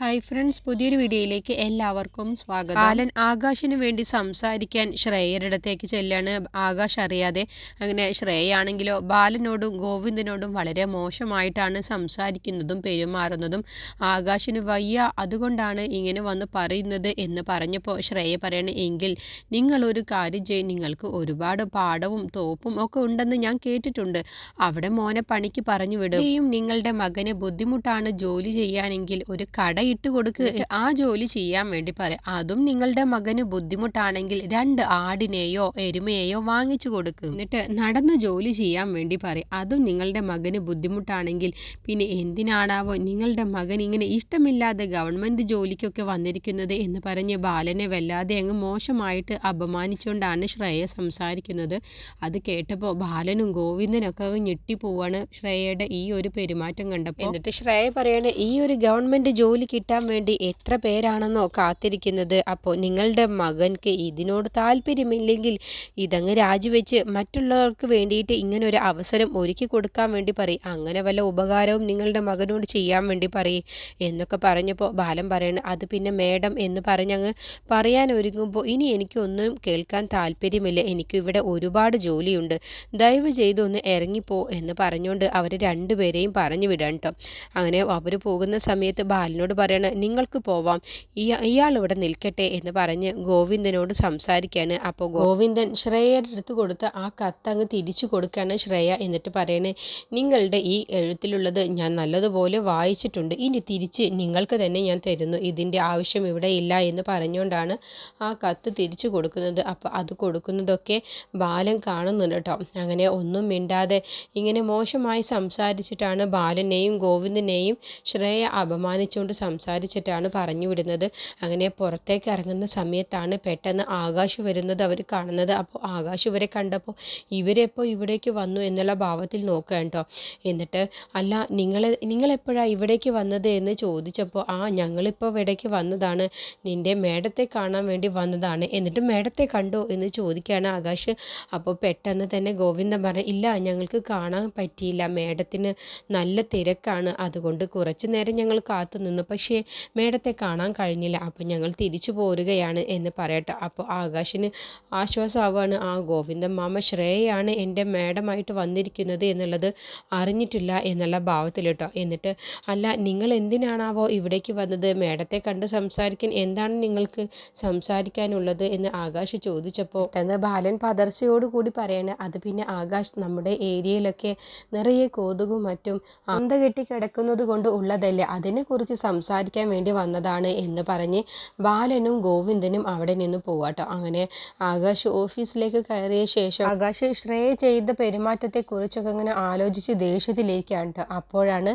Hi friends പുതിയൊരു വീഡിയോയിലേക്ക് എല്ലാവർക്കും സ്വാഗതം. ബാലൻ ആകാശിന് വേണ്ടി സംസാരിക്കാൻ ശ്രേയയുടെ അടുത്തേക്ക് ചെല്ലാണ്. ആകാശ് അറിയാതെ അങ്ങനെ ശ്രേയാണെങ്കിലോ ബാലനോടും ഗോവിന്ദനോടും വളരെ മോശമായിട്ടാണ് സംസാരിക്കുന്നതും പെരുമാറുന്നതും ആകാശിന് വയ്യ. അതുകൊണ്ടാണ് ഇങ്ങനെ വന്ന് പറയുന്നത് എന്ന് പറഞ്ഞപ്പോൾ ശ്രേയ പറയണ എങ്കിൽ നിങ്ങളൊരു കാര്യം ചെയ്യും. നിങ്ങൾക്ക് ഒരുപാട് പാടവും തോപ്പും ഒക്കെ ഉണ്ടെന്ന് ഞാൻ കേട്ടിട്ടുണ്ട്. അവിടെ മോനെ പണിക്ക് പറഞ്ഞു വിടുകയും നിങ്ങളുടെ മകന് ബുദ്ധിമുട്ടാണ് ജോലി ചെയ്യാനെങ്കിൽ ഒരു കട ഇട്ട് കൊടുക്ക്. ആ ജോലി ചെയ്യാൻ വേണ്ടി പറയാം. അതും നിങ്ങളുടെ മകന് ബുദ്ധിമുട്ടാണെങ്കിൽ രണ്ട് ആടിനെയോ എരുമയെയോ വാങ്ങിച്ചു കൊടുക്കും. എന്നിട്ട് നടന്ന് ജോലി ചെയ്യാൻ വേണ്ടി പറയും. അതും നിങ്ങളുടെ മകന് ബുദ്ധിമുട്ടാണെങ്കിൽ പിന്നെ എന്തിനാണാവോ നിങ്ങളുടെ മകൻ ഇങ്ങനെ ഇഷ്ടമില്ലാതെ ഗവൺമെന്റ് ജോലിക്കൊക്കെ വന്നിരിക്കുന്നത് എന്ന് പറഞ്ഞ് ബാലനെ വല്ലാതെ അങ്ങ് മോശമായിട്ട് അപമാനിച്ചുകൊണ്ടാണ് ശ്രേയ സംസാരിക്കുന്നത്. അത് കേട്ടപ്പോൾ ബാലനും ഗോവിന്ദനൊക്കെ ഞെട്ടിപ്പോവാണ് ശ്രേയയുടെ ഈ ഒരു പെരുമാറ്റം കണ്ടപ്പോൾ എന്നിട്ട് ശ്രേയ പറയാണ് ഈ ഒരു ഗവൺമെന്റ് ജോലി കിട്ടാൻ വേണ്ടി എത്ര പേരാണെന്നോ കാത്തിരിക്കുന്നത്. അപ്പോൾ നിങ്ങളുടെ മകൻക്ക് ഇതിനോട് താല്പര്യമില്ലെങ്കിൽ ഇതങ്ങ് രാജിവെച്ച് മറ്റുള്ളവർക്ക് വേണ്ടിയിട്ട് ഇങ്ങനെ ഒരു അവസരം ഒരുക്കി കൊടുക്കാൻ വേണ്ടി പറയും. അങ്ങനെ വല്ല ഉപകാരവും നിങ്ങളുടെ മകനോട് ചെയ്യാൻ വേണ്ടി പറയും എന്നൊക്കെ പറഞ്ഞപ്പോൾ ബാലം പറയണം അത് പിന്നെ മേഡം എന്ന് പറഞ്ഞങ്ങ് പറയാൻ ഒരുങ്ങുമ്പോൾ ഇനി എനിക്കൊന്നും കേൾക്കാൻ താല്പര്യമില്ല. എനിക്കിവിടെ ഒരുപാട് ജോലിയുണ്ട്. ദയവ് ചെയ്തൊന്ന് ഇറങ്ങിപ്പോ എന്ന് പറഞ്ഞുകൊണ്ട് അവർ രണ്ടുപേരെയും പറഞ്ഞു വിടാൻ കേട്ടോ അങ്ങനെ അവർ പോകുന്ന സമയത്ത് ബാലനോട് പറയണ നിങ്ങൾക്ക് പോവാം. ഇയാൾ ഇവിടെ നിൽക്കട്ടെ എന്ന് പറഞ്ഞ് ഗോവിന്ദനോട് സംസാരിക്കുകയാണ് അപ്പോൾ ഗോവിന്ദൻ ശ്രേയയുടെ അടുത്ത് കൊടുത്ത ആ കത്ത് അങ്ങ് തിരിച്ചു കൊടുക്കുകയാണ് ശ്രേയ എന്നിട്ട് പറയണേ നിങ്ങളുടെ ഈ എഴുത്തിലുള്ളത് ഞാൻ നല്ലതുപോലെ വായിച്ചിട്ടുണ്ട്. ഇനി തിരിച്ച് നിങ്ങൾക്ക് തന്നെ ഞാൻ തരുന്നു. ഇതിന്റെ ആവശ്യം ഇവിടെ ഇല്ല എന്ന് പറഞ്ഞുകൊണ്ടാണ് ആ കത്ത് തിരിച്ചു കൊടുക്കുന്നത്. അപ്പോൾ അത് കൊടുക്കുന്നതൊക്കെ ബാലൻ കാണുന്നുണ്ട് കേട്ടോ. അങ്ങനെ ഒന്നും മിണ്ടാതെ ഇങ്ങനെ മോശമായി സംസാരിച്ചിട്ടാണ് ബാലനെയും ഗോവിന്ദനെയും ശ്രേയ അപമാനിച്ചുകൊണ്ട് സംസാരിച്ചിട്ടാണ് പറഞ്ഞു വിടുന്നത്. അങ്ങനെ പുറത്തേക്ക് ഇറങ്ങുന്ന സമയത്താണ് പെട്ടെന്ന് ആകാശ് വരുന്നത് അവർ കാണുന്നത്. അപ്പോൾ ആകാശ് ഇവരെ കണ്ടപ്പോൾ ഇവരെപ്പോൾ ഇവിടേക്ക് വന്നു എന്നുള്ള ഭാവത്തിൽ നോക്കുക കേട്ടോ. എന്നിട്ട് അല്ല നിങ്ങൾ നിങ്ങളെപ്പോഴാണ് ഇവിടേക്ക് വന്നത്? എന്ന് ചോദിച്ചപ്പോൾ ആ ഞങ്ങളിപ്പോൾ ഇവിടേക്ക് വന്നതാണ്. നിന്റെ മേഡത്തെ കാണാൻ വേണ്ടി വന്നതാണ്. എന്നിട്ട് മേഡത്തെ കണ്ടോ? എന്ന് ചോദിക്കുകയാണ് ആകാശ്. അപ്പോൾ പെട്ടെന്ന് തന്നെ ഗോവിന്ദൻ പറഞ്ഞു ഇല്ല ഞങ്ങൾക്ക് കാണാൻ പറ്റിയില്ല. മേഡത്തിന് നല്ല തിരക്കാണ്. അതുകൊണ്ട് കുറച്ച് നേരം ഞങ്ങൾ കാത്തു നിന്നു പക്ഷേ മേഡത്തെ കാണാൻ കഴിഞ്ഞില്ല. അപ്പോൾ ഞങ്ങൾ തിരിച്ചു പോരുകയാണ് എന്ന് പറയട്ടെ. അപ്പോൾ ആകാശിന് ആശ്വാസമാവാണ്. ആ ഗോവിന്ദൻ മാമ ശ്രേയാണ് എന്റെ മേഡമായിട്ട് വന്നിരിക്കുന്നത് എന്നുള്ളത് അറിഞ്ഞിട്ടില്ല എന്നുള്ള ഭാവത്തിൽ കേട്ടോ. എന്നിട്ട് അല്ല നിങ്ങൾ എന്തിനാണാവോ ഇവിടേക്ക് വന്നത്? മേഡത്തെ കണ്ട് സംസാരിക്കാൻ എന്താണ് നിങ്ങൾക്ക് സംസാരിക്കാനുള്ളത്? എന്ന് ആകാശ് ചോദിച്ചപ്പോൾ എന്ന് ബാലൻ പതർച്ചയോടുകൂടി പറയണ. അത് പിന്നെ ആകാശ് നമ്മുടെ ഏരിയയിലൊക്കെ നിറയെ കൊതുകും മറ്റും അന്ത കെട്ടി കിടക്കുന്നത് കൊണ്ട് ഉള്ളതല്ലേ? അതിനെക്കുറിച്ച് സംസാരിക്കാൻ വേണ്ടി വന്നതാണ് എന്ന് പറഞ്ഞ് ബാലനും ഗോവിന്ദനും അവിടെ നിന്ന് പോവാട്ടോ. അങ്ങനെ ആകാശ് ഓഫീസിലേക്ക് കയറിയ ശേഷം ആകാശ് ശ്രേയ ചെയ്ത പെരുമാറ്റത്തെക്കുറിച്ചൊക്കെ ഇങ്ങനെ ആലോചിച്ച് ദേഷ്യത്തിലേക്കാണ് അപ്പോഴാണ്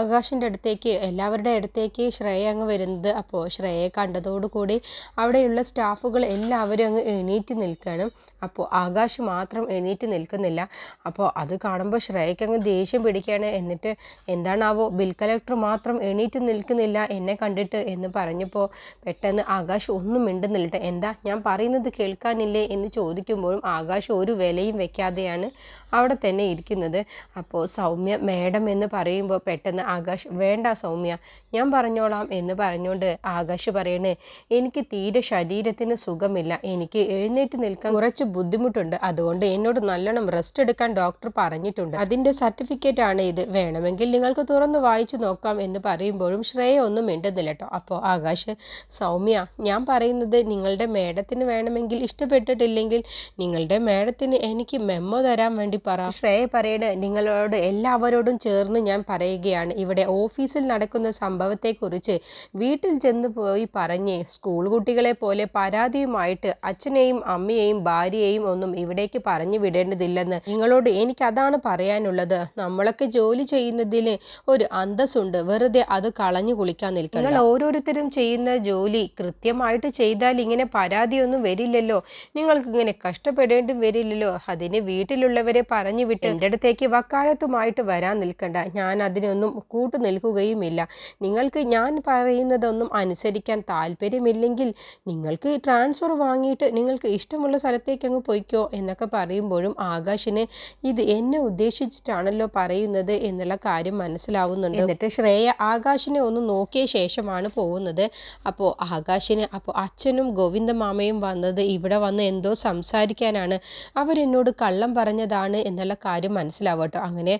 ആകാശിന്റെ അടുത്തേക്ക് എല്ലാവരുടെ അടുത്തേക്ക് ശ്രേയ അങ്ങ് വരുന്നത്. അപ്പോൾ ശ്രേയയെ കണ്ടതോടുകൂടി അവിടെയുള്ള സ്റ്റാഫുകൾ എല്ലാവരും അങ്ങ് എണീറ്റ് നിൽക്കുകയാണ്. അപ്പോൾ ആകാശ് മാത്രം എണീറ്റ് നിൽക്കുന്നില്ല. അപ്പോൾ അത് കാണുമ്പോൾ ശ്രേയക്കങ്ങ് ദേഷ്യം പിടിക്കുകയാണ്. എന്നിട്ട് എന്താണാവോ ബിൽ കളക്ടർ മാത്രം എണീറ്റ് നിൽക്കുന്നില്ല എന്നെ കണ്ടിട്ട് എന്ന് പറഞ്ഞപ്പോൾ പെട്ടെന്ന് ആകാശ് ഒന്നും മിണ്ടുന്നില്ല എന്താ ഞാൻ പറയുന്നത് കേൾക്കാനില്ലേ എന്ന് ചോദിക്കുമ്പോഴും ആകാശ് ഒരു വിലയും വെക്കാതെയാണ് അവിടെ തന്നെ ഇരിക്കുന്നത്. അപ്പോൾ സൗമ്യ മേഡം എന്ന് പറയുമ്പോൾ പെട്ടെന്ന് ആകാശ് വേണ്ട സൗമ്യ ഞാൻ പറഞ്ഞോളാം എന്ന് പറഞ്ഞുകൊണ്ട് ആകാശ് പറയണേ എനിക്ക് തീരെ ശരീരത്തിന് സുഖമില്ല. എനിക്ക് എഴുന്നേറ്റ് നിൽക്കാൻ കുറച്ച് ബുദ്ധിമുട്ടുണ്ട്. അതുകൊണ്ട് എന്നോട് നല്ലോണം റെസ്റ്റ് എടുക്കാൻ ഡോക്ടർ പറഞ്ഞിട്ടുണ്ട്. അതിന്റെ സർട്ടിഫിക്കറ്റ് ആണ് ഇത്. വേണമെങ്കിൽ നിങ്ങൾക്ക് തുറന്നു വായിച്ചു നോക്കാം എന്ന് പറയുമ്പോഴും ശ്രേയ ഒന്നും മിണ്ടുന്നില്ല കേട്ടോ. അപ്പോൾ ആകാശ് സൗമ്യ ഞാൻ പറയുന്നത് നിങ്ങളുടെ മേഡത്തിന് വേണമെങ്കിൽ ഇഷ്ടപ്പെട്ടിട്ടില്ലെങ്കിൽ നിങ്ങളുടെ മേഡത്തിന് എനിക്ക് മെമ്മോ തരാൻ വേണ്ടി പറ. ശ്രേയ പറയണ നിങ്ങളോട് എല്ലാവരോടും ചേർന്ന് ഞാൻ പറയുകയാണ്. ഇവിടെ ഓഫീസിൽ നടക്കുന്ന സംഭവത്തെക്കുറിച്ച് വീട്ടിൽ ചെന്ന് പോയി പറഞ്ഞ് സ്കൂൾ കുട്ടികളെ പോലെ പരാതിയുമായിട്ട് അച്ഛനെയും അമ്മയെയും ഭാര്യയെയും ഒന്നും ഇവിടേക്ക് പറഞ്ഞു വിടേണ്ടതില്ലെന്ന് നിങ്ങളോട് എനിക്ക് അതാണ് പറയാനുള്ളത്. നമ്മളൊക്കെ ജോലി ചെയ്യുന്നതിൽ ഒരു അന്തസ്സുണ്ട്. വെറുതെ അത് കളഞ്ഞു കുളിക്കാൻ നിൽക്കണം നിങ്ങൾ ഓരോരുത്തരും ചെയ്യുന്ന ജോലി കൃത്യമായിട്ട് ചെയ്താൽ ഇങ്ങനെ പരാതിയൊന്നും വരില്ലല്ലോ. നിങ്ങൾക്ക് ഇങ്ങനെ കഷ്ടപ്പെടേണ്ടും വരില്ലല്ലോ. അതിന് വീട്ടിലുള്ളവരെ പറഞ്ഞു വിട്ട് എന്റെ അടുത്തേക്ക് വക്കാലത്തുമായിട്ട് വരാൻ നിൽക്കണ്ട. ഞാൻ അതിനൊന്നും കൂട്ടു നിൽക്കുകയുമില്ല. നിങ്ങൾക്ക് ഞാൻ പറയുന്നതൊന്നും അനുസരിക്കാൻ താല്പര്യമില്ലെങ്കിൽ നിങ്ങൾക്ക് ട്രാൻസ്ഫർ വാങ്ങിയിട്ട് നിങ്ങൾക്ക് ഇഷ്ടമുള്ള സ്ഥലത്തേക്ക് അങ്ങ് പൊയ്ക്കോ എന്നൊക്കെ പറയുമ്പോഴും ആകാശിന് ഇത് എന്നെ ഉദ്ദേശിച്ചിട്ടാണല്ലോ പറയുന്നത് എന്നുള്ള കാര്യം മനസ്സിലാവുന്നുണ്ട്. എന്നിട്ട് ശ്രേയ ആകാശിനെ ഒന്ന് നോക്കിയ ശേഷമാണ് പോകുന്നത്. അപ്പോൾ ആകാശിന് അപ്പോൾ അച്ഛനും ഗോവിന്ദ മാമയും വന്നത് ഇവിടെ വന്ന് എന്തോ സംസാരിക്കാനാണ്. അവരെന്നോട് കള്ളം പറഞ്ഞതാണ് എന്നുള്ള കാര്യം മനസ്സിലാവട്ടോ അങ്ങനെ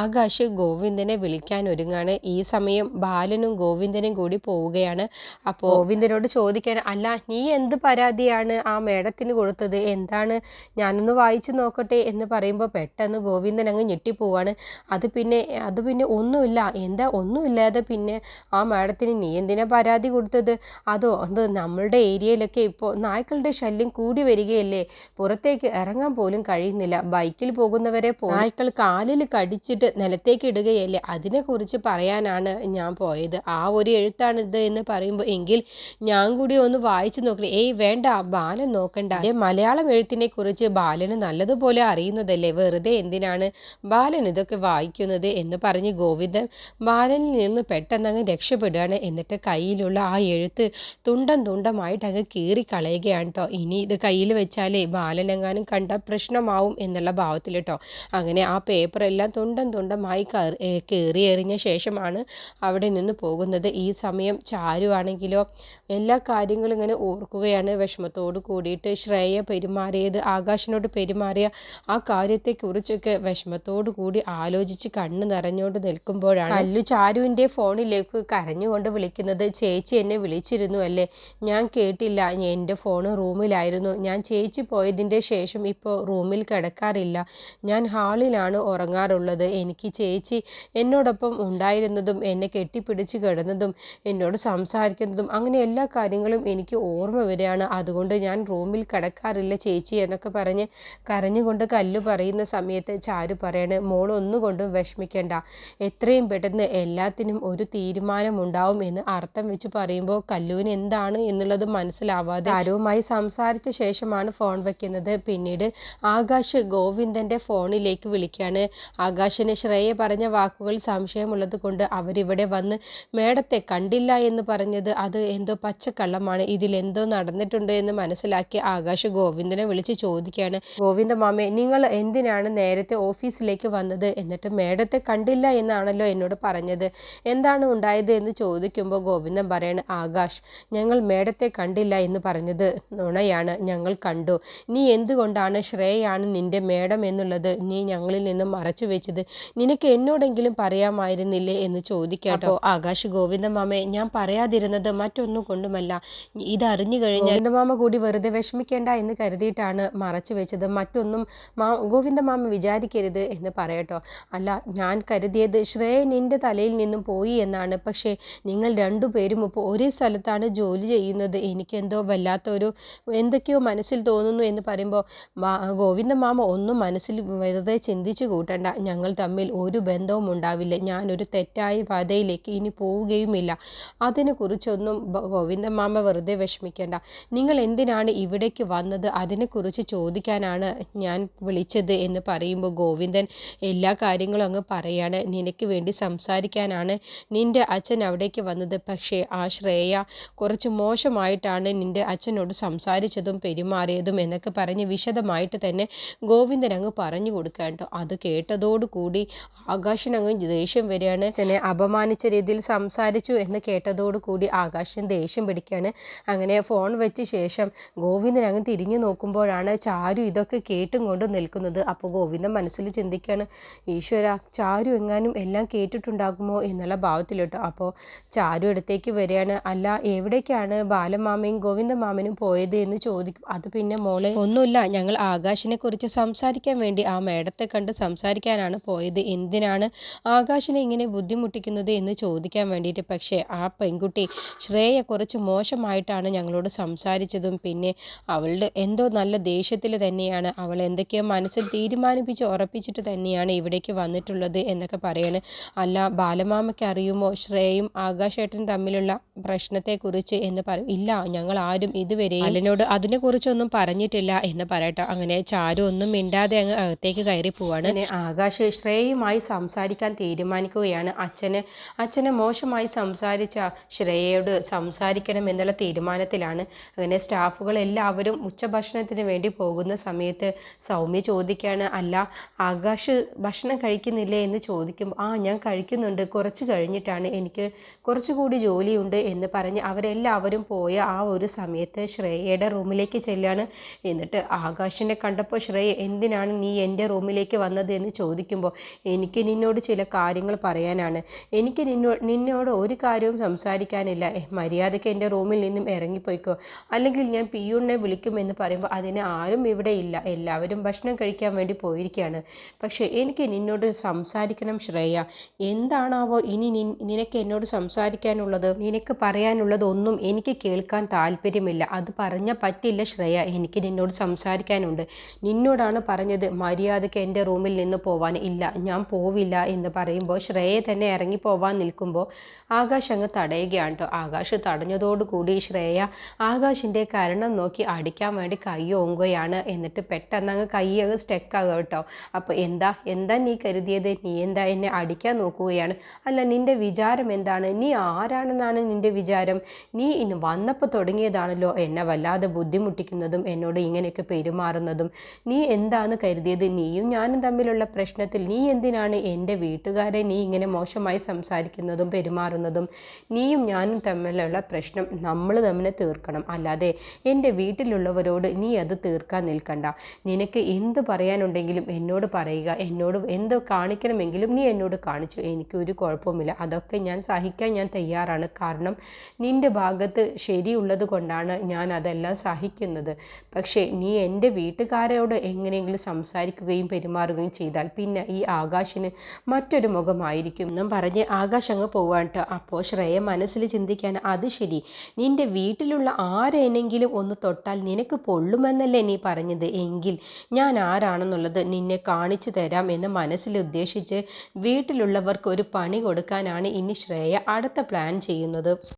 ആകാശ് ഗോവിന്ദനെ വിളിക്കാൻ ഒരുങ്ങാണ്. ഈ സമയം ബാലനും ഗോവിന്ദനും കൂടി പോവുകയാണ്. അപ്പോൾ ഗോവിന്ദനോട് ചോദിക്കാൻ അല്ല നീ എന്ത് പരാതിയാണ് ആ മേഡത്തിന് കൊടുത്തത്? എന്താണ് ഞാനൊന്ന് വായിച്ചു നോക്കട്ടെ എന്ന് പറയുമ്പോൾ പെട്ടെന്ന് ഗോവിന്ദൻ അങ്ങ് ഞെട്ടിപ്പോവാണ്. അത് പിന്നെ അത് പിന്നെ ഒന്നുമില്ല. എന്താ ഒന്നുമില്ലാതെ പിന്നെ ആ മാഡത്തിന് നീ എന്തിനാ പരാതി കൊടുത്തത്? അതോ അത് നമ്മളുടെ ഏരിയയിലൊക്കെ ഇപ്പോൾ നായ്ക്കളുടെ ശല്യം കൂടി വരികയല്ലേ? പുറത്തേക്ക് ഇറങ്ങാൻ പോലും കഴിയുന്നില്ല. ബൈക്കിൽ പോകുന്നവരെ നായ്ക്കൾ കാലിൽ കടിച്ചിട്ട് നിലത്തേക്ക് ഇടുകയല്ലേ? അതിനെക്കുറിച്ച് പറയാനാണ് ഞാൻ പോയത്. ആ ഒരു എഴുത്താണിത് എന്ന് പറയുമ്പോൾ എങ്കിൽ ഞാൻ കൂടി ഒന്ന് വായിച്ചു നോക്കണേ ഏയ് വേണ്ട. ബാലൻ നോക്കണ്ട. മലയാളം എഴുത്തിനെ കുറിച്ച് ബാലന് നല്ലതുപോലെ അറിയുന്നതല്ലേ? വെറുതെ എന്തിനാണ് ബാലൻ ഇതൊക്കെ വായിക്കുന്നത് എന്ന് പറഞ്ഞ് ഗോവിന്ദൻ ബാലനിൽ നിന്ന് പെട്ടെന്നങ്ങ് രക്ഷപ്പെടുകയാണ്. എന്നിട്ട് കയ്യിലുള്ള ആ എഴുത്ത് തുണ്ടം തുണ്ടമായിട്ട് അങ്ങ് കീറി കളയുകയാണ് കേട്ടോ ഇനി ഇത് കയ്യിൽ വെച്ചാലേ ബാലനെങ്ങാനും കണ്ട പ്രശ്നമാവും എന്നുള്ള ഭാവത്തിൽ കേട്ടോ അങ്ങനെ ആ പേപ്പറെല്ലാം തുണ്ടം തുണ്ടമായി കയറി എറിഞ്ഞ ശേഷമാണ് അവിടെ നിന്ന് പോകുന്നത്. ഈ സമയം ചാരുവാണെങ്കിലോ എല്ലാ കാര്യങ്ങളും ഇങ്ങനെ ഓർക്കുകയാണ്. വിഷമത്തോട് കൂടിയിട്ട് ശ്രേയ പെരുമാറിയത് ആകാശിനോട് പെരുമാറിയ ആ കാര്യത്തെക്കുറിച്ചൊക്കെ വിഷമത്തോടു കൂടി ആലോചിച്ച് കണ്ണ് നിറഞ്ഞുകൊണ്ട് നിൽക്കുമ്പോഴാണ് കല്ലു ചാരുവിന്റെ ഫോണിലേക്ക് കരഞ്ഞുകൊണ്ട് വിളിക്കുന്നത്. ചേച്ചി എന്നെ വിളിച്ചിരുന്നു അല്ലേ? ഞാൻ കേട്ടില്ല. എന്റെ ഫോൺ റൂമിലായിരുന്നു. ഞാൻ ചേച്ചി പോയതിന്റെ ശേഷം ഇപ്പോൾ റൂമിൽ കിടക്കാറില്ല. ഞാൻ ഹാളിലാണ് ഉറങ്ങാറുള്ളത്. എനിക്ക് ചേച്ചി എന്നോടൊപ്പം ഉണ്ടായിരുന്നതും എന്നെ കെട്ടിപ്പിടിച്ച് കിടന്നതും എന്നോട് സംസാരിക്കുന്നതും അങ്ങനെ എല്ലാ കാര്യങ്ങളും എനിക്ക് ഓർമ്മ വരികയാണ്. അതുകൊണ്ട് ഞാൻ റൂമിൽ കിടക്കാറില്ല. ചേച്ചി എന്നൊക്കെ പറഞ്ഞ് കരഞ്ഞുകൊണ്ട് കല്ലു പറയുന്ന സമയത്ത് ചാരു പറയണേ മോൾ ഒന്നുകൊണ്ടും വിഷമിക്കേണ്ട. എത്രയും പെട്ടെന്ന് എല്ലാത്തിനും ഒരു തീരുമാനമുണ്ടാവും എന്ന് അർത്ഥം വെച്ച് പറയുമ്പോൾ കല്ലുവിന് എന്താണ് എന്നുള്ളത് മനസ്സിലാവാതെ ആരുമായി സംസാരിച്ച ശേഷമാണ് ഫോൺ വയ്ക്കുന്നത് പിന്നീട് ആകാശ് ഗോവിന്ദന്റെ ഫോണിലേക്ക് വിളിക്കുകയാണ്. ആകാശിന് ശ്രേയ പറഞ്ഞ വാക്കുകൾ സംശയമുള്ളത് കൊണ്ട് അവരിവിടെ വന്ന് മേടത്തെ കണ്ടില്ല എന്ന് പറഞ്ഞത് അത് എന്തോ പച്ചക്കള്ളമാണ്. ഇതിലെന്തോ നടന്നിട്ടുണ്ട് എന്ന് മനസ്സിലാക്കി ആകാശ് ഗോവിന്ദനെ വിളിച്ച് ചോദിക്കുകയാണ് ഗോവിന്ദ മാമേ നിങ്ങൾ എന്തിനാണ് നേരത്തെ ഓഫീസിലേക്ക് വന്നത്? എന്നിട്ട് മേഡത്തെ കണ്ടില്ല എന്നാണല്ലോ എന്നോട് പറഞ്ഞത്. എന്താണ് ഉണ്ടായത് എന്ന് ചോദിക്കുമ്പോൾ ഗോവിന്ദൻ പറയാണ് ആകാശ് ഞങ്ങൾ മേഡത്തെ കണ്ടില്ല എന്ന് പറഞ്ഞത് നുണയാണ്. ഞങ്ങൾ കണ്ടു. നീ എന്തുകൊണ്ടാണ് ശ്രേയാണ് നിന്റെ മേഡം എന്നുള്ളത്? നീ ഞങ്ങളിൽ നിന്നും മറച്ചു വെച്ചത്. നിനക്ക് എന്നോടെങ്കിലും പറയാമായിരുന്നില്ലേ? എന്ന് ചോദിക്കാട്ടോ. ആകാശ് ഗോവിന്ദ മാമേ ഞാൻ പറയാതിരുന്നത് മറ്റൊന്നും കൊണ്ടുമല്ല. ഇതറിഞ്ഞു കഴിഞ്ഞാൽ ഗോവിന്ദമാമ കൂടി വെറുതെ വിഷമിക്കേണ്ട എന്ന് കരുതിയിട്ടാണ് മറച്ചു വെച്ചത്. മറ്റൊന്നും മാ ഗോവിന്ദ മാമ വിചാരിക്കരുത് എന്ന് പറയട്ടോ. അല്ല ഞാൻ കരുതിയത് ശ്രേയൻ എന്റെ തലയിൽ നിന്നും പോയി എന്നാണ്. പക്ഷേ നിങ്ങൾ രണ്ടുപേരും ഇപ്പോൾ ഒരേ സ്ഥലത്താണ് ജോലി ചെയ്യുന്നത്. എനിക്കെന്തോ വല്ലാത്തൊരു എന്തൊക്കെയോ മനസ്സിൽ തോന്നുന്നു എന്ന് പറയുമ്പോൾ ഗോവിന്ദ മാമ ഒന്നും മനസ്സിൽ വെറുതെ ചിന്തിച്ചു കൂട്ടണ്ട. ഞങ്ങൾ തമ്മിൽ ഒരു ബന്ധവും ഉണ്ടാവില്ല. ഞാനൊരു തെറ്റായ പാതയിലേക്ക് ഇനി പോവുകയുമില്ല. അതിനെക്കുറിച്ചൊന്നും ഗോവിന്ദ മാമ വെറുതെ വിഷമിക്കേണ്ട. നിങ്ങൾ എന്തിനാണ് ഇവിടേക്ക് വന്നത്? അതിനെക്കുറിച്ച് ചോദിക്കാനാണ് ഞാൻ വിളിച്ചത് എന്ന് പറയുമ്പോൾ ഗോവിന്ദൻ എല്ലാ കാര്യങ്ങളും അങ്ങ് പറയാണ്. നിനക്ക് വേണ്ടി സംസാരിക്കാനാണ് നിന്റെ അച്ഛൻ അവിടേക്ക് വന്നത്. പക്ഷേ ആ ശ്രേയ കുറച്ച് മോശമായിട്ടാണ് നിന്റെ അച്ഛനോട് സംസാരിച്ചതും പെരുമാറിയതും എന്നൊക്കെ പറഞ്ഞ് വിശദമായിട്ട് തന്നെ ഗോവിന്ദൻ അങ്ങ് പറഞ്ഞു കൊടുക്കുക കേട്ടോ. അത് കേട്ടതോടുകൂടി ആകാശനങ്ങ് ദേഷ്യം വരികയാണ്. അച്ഛനെ അപമാനിച്ച രീതിയിൽ സംസാരിച്ചു എന്ന് കേട്ടതോടുകൂടി ആകാശൻ ദേഷ്യം പിടിക്കുകയാണ്. അങ്ങനെ ഫോൺ വെച്ച ശേഷം ഗോവിന്ദൻ അങ്ങ് തിരിഞ്ഞു നോക്കുമ്പോഴാണ് ചാരു ഇതൊക്കെ കേട്ടും കൊണ്ട് നിൽക്കുന്നത്. അപ്പോൾ ഗോവിന്ദൻ മനസ്സിൽ ചിന്തിക്കുകയാണ് ഈശ്വര ചാരു എങ്ങാനും എല്ലാം കേട്ടിട്ടുണ്ടാകുമോ? എന്നുള്ള ഭാവത്തിൽ അപ്പോൾ ചാരു അടുത്തേക്ക് വരികയാണ് അല്ല എവിടേക്കാണ് ബാലമാമയും ഗോവിന്ദ മാമനും പോയത്? എന്ന് ചോദിക്കും. അത് പിന്നെ മോളെ ഒന്നുമില്ല. ഞങ്ങൾ ആകാശിനെ കുറിച്ച് സംസാരിക്കാൻ വേണ്ടി ആ മേടത്തെ കണ്ട് സംസാരിക്കാനാണ് പോയത്. എന്തിനാണ് ആകാശിനെ ഇങ്ങനെ ബുദ്ധിമുട്ടിക്കുന്നത് എന്ന് ചോദിക്കാൻ വേണ്ടിയിട്ട്? പക്ഷേ ആ പെൺകുട്ടി ശ്രേയ കുറച്ച് മോശമായിട്ടാണ് ഞങ്ങളോട് സംസാരിച്ചതും. പിന്നെ അവളുടെ എന്തോ നല്ല ദേഷ്യത്തിൽ തന്നെയാണ്. അവൾ എന്തൊക്കെയോ മനസ്സിൽ തീരുമാനിപ്പിച്ച് ഉറപ്പിച്ചിട്ട് തന്നെയാണ് ഇവിടേക്ക് വന്നിട്ടുള്ളത് എന്നൊക്കെ പറയാണ്. അല്ല ബാലമാമയ്ക്ക് അറിയുമോ? ശ്രേയും ആകാശേട്ടൻ തമ്മിലുള്ള പ്രശ്നത്തെക്കുറിച്ച് എന്ന് പറയും ഇല്ല ഞങ്ങൾ ആരും ഇതുവരെ അലനോട് അതിനെക്കുറിച്ചൊന്നും പറഞ്ഞിട്ടില്ല എന്ന് പറയട്ടോ. അങ്ങനെ ചാരു ഒന്നും മിണ്ടാതെ അങ്ങ് അകത്തേക്ക് കയറി പോവാണ്. ആകാശ് ശ്രേയുമായി സംസാരിക്കാൻ തീരുമാനിക്കുകയാണ്. അച്ഛന് അച്ഛനെ മോശമായി സംസാരിച്ച ശ്രേയയോട് സംസാരിക്കണം എന്നുള്ള തീരുമാനത്തിലാണ്. അങ്ങനെ സ്റ്റാഫുകൾ എല്ലാവരും ഉച്ചഭക്ഷണ ഭക്ഷണത്തിന് വേണ്ടി പോകുന്ന സമയത്ത് സൗമ്യ ചോദിക്കുകയാണ് അല്ല ആകാശ് ഭക്ഷണം കഴിക്കുന്നില്ലേ? എന്ന് ചോദിക്കുമ്പോൾ ആ ഞാൻ കഴിക്കുന്നുണ്ട്. കുറച്ച് കഴിഞ്ഞിട്ടാണ്. എനിക്ക് കുറച്ചുകൂടി ജോലിയുണ്ട് എന്ന് പറഞ്ഞ് അവരെല്ലാവരും പോയ ആ ഒരു സമയത്ത് ശ്രേയയുടെ റൂമിലേക്ക് ചെല്ലാണ്. എന്നിട്ട് ആകാശിനെ കണ്ടപ്പോൾ ശ്രേയ എന്തിനാണ് നീ എന്റെ റൂമിലേക്ക് വന്നത്? എന്ന് ചോദിക്കുമ്പോൾ എനിക്ക് നിന്നോട് ചില കാര്യങ്ങൾ പറയാനാണ്. എനിക്ക് നിന്നോ നിന്നോട് ഒരു കാര്യവും സംസാരിക്കാനില്ല. മര്യാദയ്ക്ക് എന്റെ റൂമിൽ നിന്നും ഇറങ്ങിപ്പോയിക്കോ. അല്ലെങ്കിൽ ഞാൻ പിയൂണിനെ വിളിക്കുമെന്ന് പറയുമ്പോൾ അതിന് ആരും ഇവിടെ ഇല്ല. എല്ലാവരും ഭക്ഷണം കഴിക്കാൻ വേണ്ടി പോയിരിക്കുകയാണ് പക്ഷേ എനിക്ക് നിന്നോട് സംസാരിക്കണം ശ്രേയ. എന്താണാവോ ഇനി നിനക്ക് എന്നോട് സംസാരിക്കാനുള്ളത്? നിനക്ക് പറയാനുള്ളത് ഒന്നും എനിക്ക് കേൾക്കാൻ താല്പര്യമില്ല. അത് പറഞ്ഞാൽ പറ്റില്ല ശ്രേയ. എനിക്ക് നിന്നോട് സംസാരിക്കാനുണ്ട്. നിന്നോടാണ് പറഞ്ഞത് മര്യാദയ്ക്ക് എന്റെ റൂമിൽ നിന്ന് പോവാൻ ഇല്ല. ഞാൻ പോവില്ല എന്ന് പറയുമ്പോൾ ശ്രേയ തന്നെ ഇറങ്ങി പോവാൻ നിൽക്കുമ്പോൾ ആകാശ് അങ്ങ് തടയുകയാണ് കേട്ടോ. ആകാശ് തടഞ്ഞതോടുകൂടി ശ്രേയ ആകാശിന്റെ കരണം നോക്കി അടിക്കാൻ വേണ്ടി കൈ ഓങ്ങുകയാണ് എന്നിട്ട് പെട്ടെന്ന് അങ്ങ് കൈ അങ്ങ് സ്റ്റെക്കാകുക കേട്ടോ. അപ്പോൾ എന്താ? എന്താ നീ കരുതിയത്? നീ എന്താ എന്നെ അടിക്കാൻ നോക്കുകയാണ്? അല്ല നിന്റെ വിചാരം എന്താണ്? നീ ആരാണെന്നാണ് നിന്റെ വിചാരം? നീ ഇന്ന് വന്നപ്പോൾ തുടങ്ങിയതാണല്ലോ എന്നെ വല്ലാതെ ബുദ്ധിമുട്ടിക്കുന്നതും എന്നോട് ഇങ്ങനെയൊക്കെ പെരുമാറുന്നതും. നീ എന്താണ് കരുതിയത്? നീയും ഞാനും തമ്മിലുള്ള പ്രശ്നത്തിൽ നീ എന്തിനാണ് എന്റെ വീട്ടുകാരെ നീ ഇങ്ങനെ മോശമായി സംസാരിക്കുന്നതും പെരുമാറുന്നതും? നീയും ഞാനും തമ്മിലുള്ള പ്രശ്നം നമ്മൾ തമ്മിൽ തീർക്കണം. അല്ലാതെ എന്റെ വീട്ടിലുള്ളവരോട് നീ അത് തീർക്കാൻ നിൽക്കണ്ട. നിനക്ക് എന്ത് പറയാനുണ്ടെങ്കിലും എന്നോട് പറയുക. എന്നോട് എന്ത് കാണിക്കണമെങ്കിലും നീ എന്നോട് കാണിച്ചു. എനിക്കൊരു കുഴപ്പമില്ല അതൊക്കെ ഞാൻ സഹിക്കാൻ ഞാൻ തയ്യാറാണ്. കാരണം നിന്റെ ഭാഗത്ത് ശരിയുള്ളത് കൊണ്ടാണ് ഞാൻ അതെല്ലാം സഹിക്കുന്നത്. പക്ഷേ നീ എന്റെ വീട്ടുകാരോട് എങ്ങനെയെങ്കിലും സംസാരിക്കുകയും പെരുമാറുകയും ചെയ്താൽ പിന്നെ ഈ ആകാശിന് മറ്റൊരു മുഖമായിരിക്കും. എന്നും പറഞ്ഞ് ആകാശ് അങ്ങ് പോവാട്ടോ അപ്പോൾ ശ്രേയ മനസ്സിൽ ചിന്തിക്കാൻ അത് ശരി. നിന്റെ വീട്ടിലുള്ള ആരെങ്കിലും ഒന്ന് തൊട്ടാൽ നിനക്ക് പൊള്ളുമെന്നല്ലേ നീ പറഞ്ഞത്? എങ്കിൽ ഞാൻ ആരാണെന്നുള്ളത് നിന്നെ കാണിച്ചു തരാം എന്ന് മനസ്സിൽ ഉദ്ദേശിച്ച് വീട്ടിലുള്ളവർക്ക് ഒരു പണി കൊടുക്കാനാണ് ഇനി ശ്രേയ അടുത്ത പ്ലാൻ ചെയ്യുന്നത്.